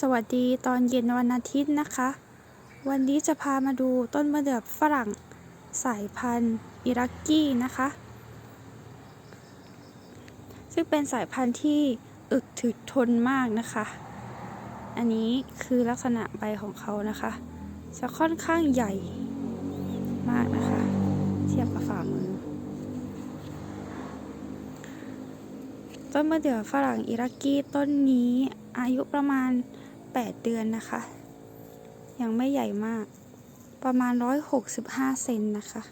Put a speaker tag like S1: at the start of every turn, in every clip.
S1: สวัสดีตอนเย็นวันอาทิตย์นะคะ วันนี้จะพามาดูต้นมะเดื่อฝรั่งสายพันธุ์อิรักกี้นะคะ ซึ่งเป็นสายพันธุ์ที่อึดถึกทนมากนะคะ อันนี้คือลักษณะใบของเขานะคะ จะค่อนข้างใหญ่มากนะคะ เทียบกับฝ่ามือ ต้นมะเดื่อฝรั่งอิรักกี้ต้นนี้อายุประมาณ 8 เดือนนะคะ ยังไม่ใหญ่มาก ประมาณ 165 เซนนะคะ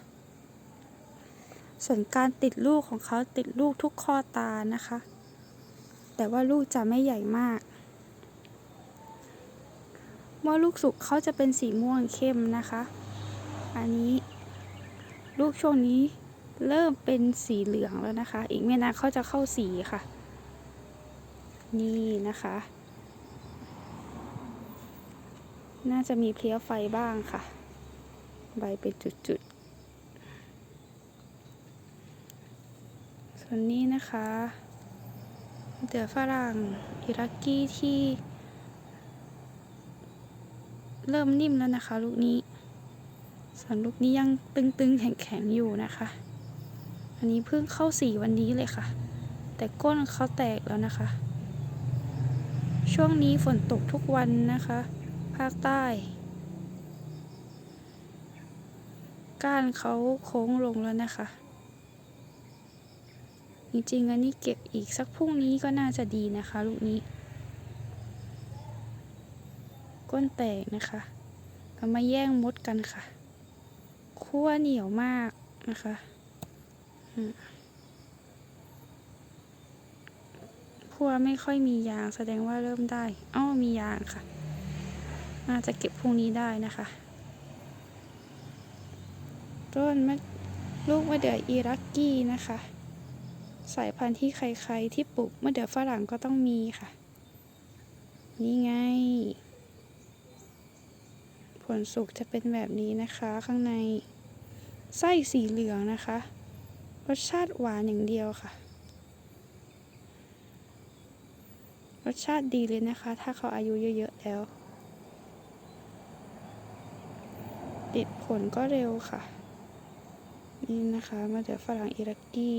S1: ส่วนการติดลูกของเขาติดลูกทุกข้อตานะคะ แต่ว่าลูกจะไม่ใหญ่มาก เมื่อลูกสุกเขาจะเป็นสีม่วงเข้มนะคะ อันนี้ลูกช่วงนี้เริ่มเป็นสีเหลืองแล้วนะคะ อีกไม่นานเขาจะเข้าสีค่ะ นี่นะคะ น่าจะมีเพลี้ยไฟบ้างค่ะ ใบเป็นจุดๆ ส่วนนี้นะคะเดือฝรั่งอิรักกี้ที่ เริ่มนิ่มแล้วนะคะ ลูกนี้ ส่วนลูกนี้ยังตึงๆ แข็งๆ อยู่นะคะ อันนี้เพิ่งเข้าสีวันนี้เลยค่ะ แต่ก้นเขาแตกแล้วนะคะ ช่วงนี้ฝนตกทุกวันนะคะ ภาคใต้ ก้านเขาโค้งลงแล้วนะคะ จริงๆอันนี้เก็บอีกสักพรุ่งนี้ก็น่าจะดีนะคะ ลูกนี้ ก้นแตกนะคะเรามาแย่งมดกันค่ะขั้วเหนียวมากนะคะขั้ วไม่ค่อยมียางแสดงว่าเริ่มได้อ้อมียางค่ะ น่าจะเก็บพรุ่งนี้ได้นะคะ ต้นมะลูกมะเดื่ออิรักกี้นะคะ สายพันธุ์ที่ใครๆที่ปลูกมะเดื่อฝรั่งก็ต้องมีค่ะ นี่ไง ผลสุกจะเป็นแบบนี้นะคะ ข้างในไส้สีเหลืองนะคะ รสชาติหวานอย่างเดียวค่ะ รสชาติดีเลยนะคะ ถ้าเขาอายุเยอะๆแล้วติดผลก็เร็วค่ะ นี่นะคะมาจากฝรั่งอิรักกี้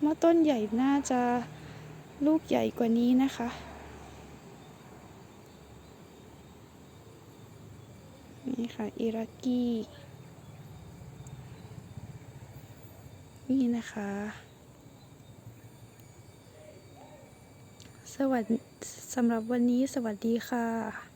S1: เมื่อต้นใหญ่น่าจะลูกใหญ่กว่านี้นะคะ นี่ค่ะอิรักกี้ นี่นะคะ สวัสดีสำหรับวันนี้สวัสดีค่ะ